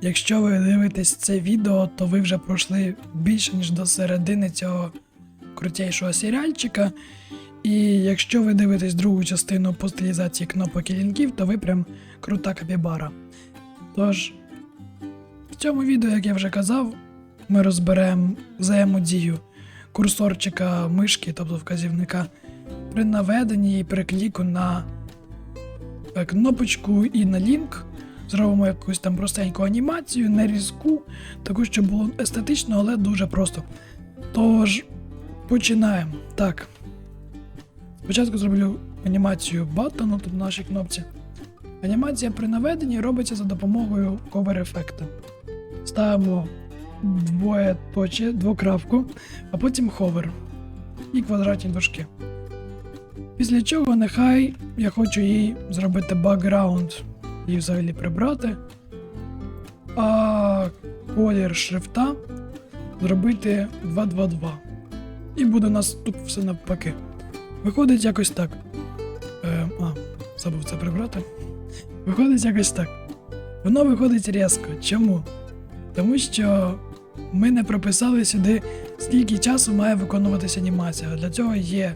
Якщо ви дивитесь це відео, то ви вже пройшли більше ніж до середини цього крутейшого серіальчика. І якщо ви дивитесь другу частину по стилізації кнопок і лінків, то ви прям крута капібара. Тож, в цьому відео, як я вже казав, ми розберемо взаємодію курсорчика мишки, тобто вказівника, при наведенні і при кліку на е, кнопочку і на лінк. Зробимо якусь там простеньку анімацію, не різку, таку, щоб було естетично, але дуже просто. Тож, починаємо. Так. Спочатку зроблю анімацію баттону тут на нашій кнопці. Анімація при наведенні робиться за допомогою cover-ефекта. Ставимо двоє точі, двокрапку, а потім ховер і квадратні дужки. Після чого нехай я хочу їй зробити бакграунд і взагалі прибрати. А колір шрифта зробити 222. І буде у нас тут все навпаки. Виходить якось так. Е, а, забув це прибрати. Виходить якось так. Воно виходить різко. Чому? Тому що ми не прописали сюди, скільки часу має виконуватися анімація. Для цього є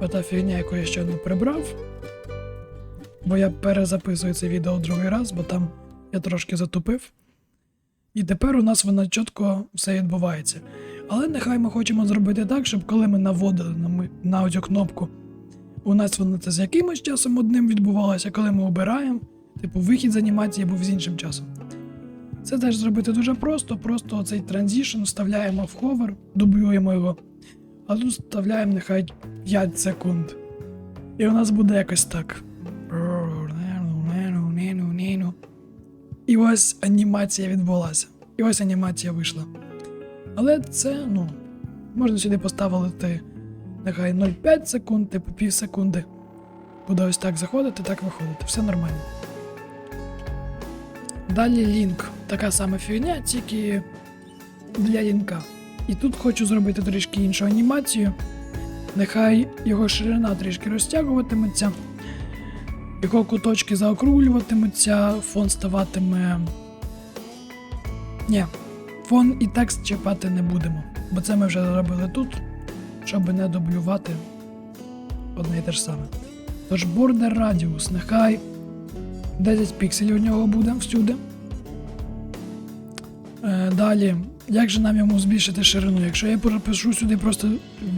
ота фігня, яку я щойно прибрав. Бо я перезаписую це відео другий раз, бо там я трошки затупив. І тепер у нас воно чітко все відбувається. Але нехай ми хочемо зробити так, щоб коли ми наводили на, на аудіокнопку, у нас воно це з якимось часом одним відбувалося, коли ми обираємо, типу вихід з анімації був з іншим часом. Це теж зробити дуже просто, просто цей транзішн вставляємо в ховер, дублюємо його, а тут вставляємо нехай 5 секунд. І у нас буде якось так. І ось анімація відбулася. І ось анімація вийшла. Але це, ну, можна сюди поставити нехай 0,5 секунд, типу пів секунди. Буде ось так заходити, так виходити. Все нормально. Далі лінк. Така сама фігня, тільки для лінка. І тут хочу зробити трішки іншу анімацію. Нехай його ширина трішки розтягуватиметься, його куточки заокруглюватимуться, фон ставатиме. Ні, фон і текст чіпати не будемо, бо це ми вже зробили тут, щоб не дублювати одне і те ж саме. Тож бордер радіус, нехай 10 пікселів у нього буде всюди. Е, далі, як же нам йому збільшити ширину? Якщо я пропишу сюди просто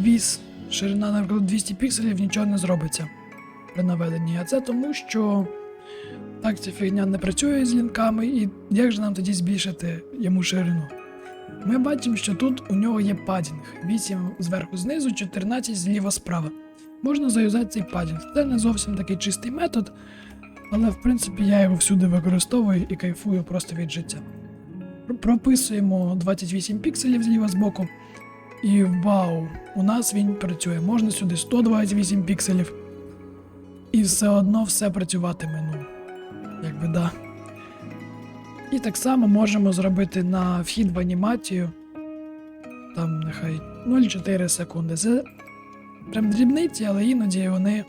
віз, ширина, наприклад, 200 пікселів, нічого не зробиться при наведенні. А це тому, що так ця фігня не працює з лінками, і як же нам тоді збільшити йому ширину? Ми бачимо, що тут у нього є падінг. 8 зверху знизу, 14 зліва справа. Можна заюзати цей падінг. Це не зовсім такий чистий метод, але в принципі я його всюди використовую і кайфую просто від життя. Прописуємо 28 пікселів зліва збоку. І вау, у нас він працює. Можна сюди 128 пікселів. І все одно все працюватиме. Ну, якби да. І так само можемо зробити на вхід в анімацію. Там нехай 0,4 секунди. Це прям дрібниці, але іноді вони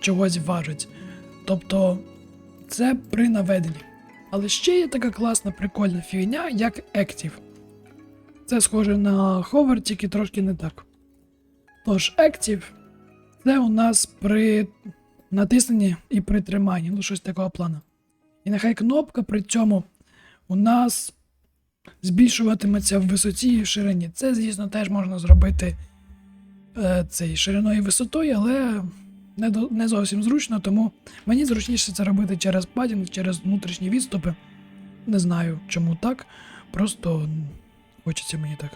чогось важать. Тобто це при наведенні. Але ще є така класна прикольна фігня, як Active. Це схоже на Hover, тільки трошки не так. Тож, Active це у нас при натисненні і при триманні, ну щось такого плану. І нехай кнопка при цьому у нас збільшуватиметься в висоті і в ширині. Це, звісно, теж можна зробити е, цей шириною і висотою, але не, до, не зовсім зручно, тому мені зручніше це робити через падінг, через внутрішні відступи. Не знаю, чому так. Просто хочеться мені так.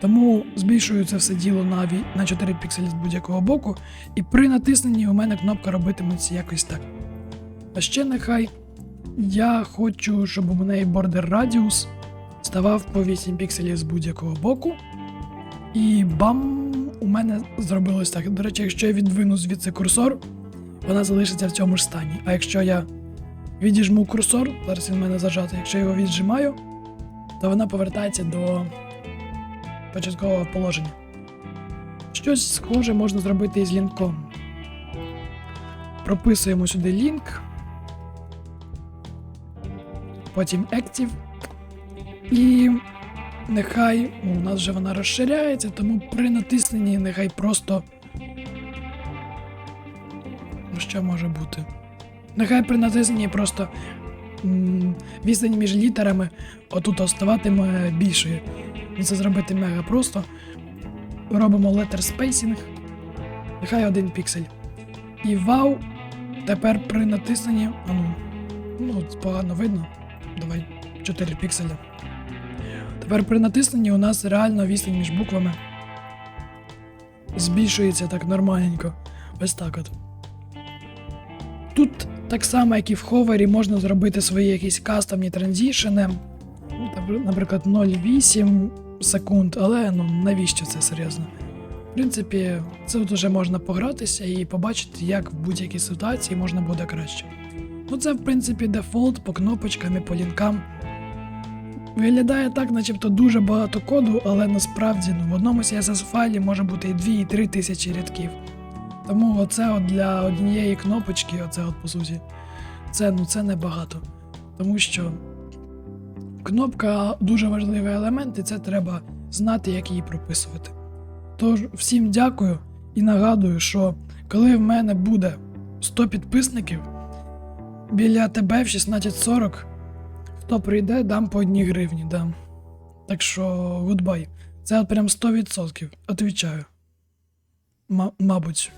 Тому збільшую це все діло на, на 4 пікселі з будь-якого боку, і при натисненні у мене кнопка робитиметься якось так. А ще нехай я хочу, щоб у мене бордер радіус ставав по 8 пікселів з будь-якого боку. І бам! У мене зробилось так. До речі, якщо я відвину звідси курсор, вона залишиться в цьому ж стані. А якщо я відіжму курсор, зараз він в мене зажатий, якщо я його віджимаю, то вона повертається до початкового положення. Щось схоже можна зробити і з лінком. Прописуємо сюди лінк. потім Active. І нехай у нас вже вона розширяється, тому при натисненні нехай просто. Ну, що може бути? Нехай при натисненні просто відстань між літерами отут оставатиме більшою. Це зробити мега просто. Робимо letter spacing. Нехай один піксель. І вау. Тепер при натисненні. А ну, ну, погано видно. Давай 4 пікселя. Тепер при натисненні у нас реально відстань між буквами збільшується так нормальненько. Ось так от. Тут так само, як і в ховері, можна зробити свої якісь кастомні транзішени. Наприклад, 0,8 секунд, але ну навіщо це серйозно? В принципі, це уже можна погратися і побачити, як в будь-якій ситуації можна буде краще. Ну, це, в принципі, дефолт по кнопочкам і по лінкам. Виглядає так, начебто дуже багато коду, але насправді ну, в одному CSS файлі може бути і 2, і 3 тисячі рядків. Тому оце от для однієї кнопочки, оце от по суті, це, ну, це небагато. Тому що кнопка дуже важливий елемент, і це треба знати, як її прописувати. Тож, всім дякую і нагадую, що коли в мене буде 100 підписників, біля тебе в 1640, хто прийде, дам по одній гривні. Дам. Так що, гудбай. Це от прям 100%. Отвічаю. Ма- мабуть.